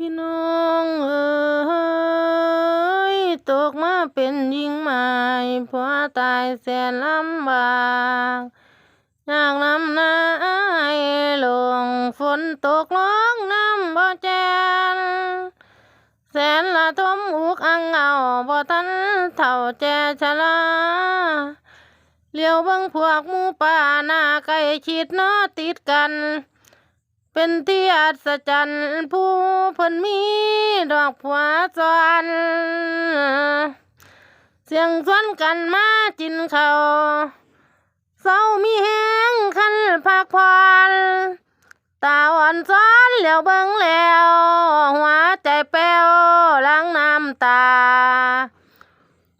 พี่น้องเอ๋ยตกมาเป็นหญิงใหม่ผัวตายแสนลำบากอยากนำนายลงฝนตกลงน้ำบ่แจนแสนละทมอุกอังเอาบ่ทันเท่าแจชะลาเลี้ยวเบิ่งพวกหมูป่าหน้าใกล้ชิดเนาะติดกัน เป็นที่อัศจรรย์ผู้เพิ่นมีดอกผัวจวนเสียงชวนกันมาจินเขาเศร้ามีแหงคันพักผ่อนตาอ่อนซ้อนเหลียวเบิ่งแล้ว หัวใจแป้วหลังน้ำตา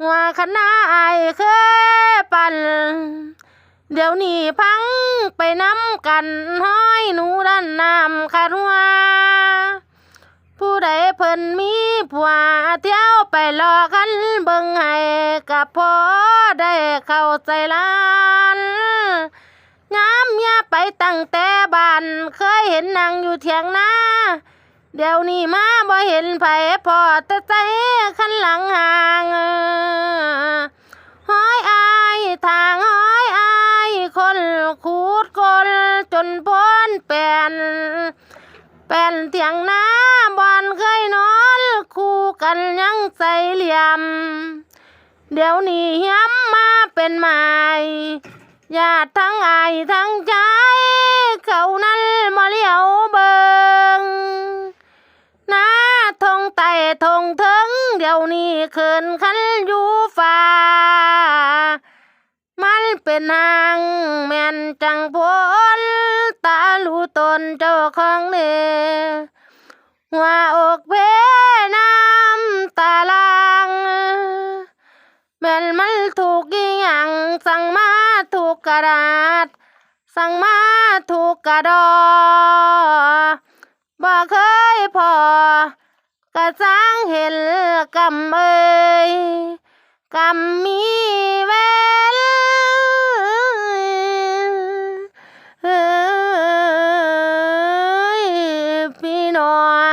หัวคณะอเคยปั่น เดี๋ยวนี้พังไปน้ำกันห้อยหนูด้านน้ำคารัวผู้ใดเพิ่นมีผัวเที่ยวไปรอกันเบิ่งให้กับพอได้เข้าใจล้านงามเมียไปตั้งแต่บ้านเคยเห็นนางอยู่เถียงนาเดี๋ยวนี้มาบ่เห็นไผพอแต่ใจขันหลัง ดคนจนพ้นแป่นแป่นเถียงหน้าบอนเคยนอน คู่กันยังใจเหลี่ยม เดี๋ยวนี้ย้ำมาเป็นใหม่ญาติทั้งอายทั้งใจ เขานั้นมาเลี้ยวเบิงหน้าทงไต่ทงถึง เดี๋ยวนี้เขินขันอยู่ฟ้า มันเป็นนางแม่นจังพลตาลูตนเจ้าของเนหัวอกเพน้ำตาลางแม่นมันถูกอย่างสั่งมาถูกกระดาษ สั่งมาถูกกระดอบ่เคยพอกระสังเห็นกำเอ้ยกำมี นอน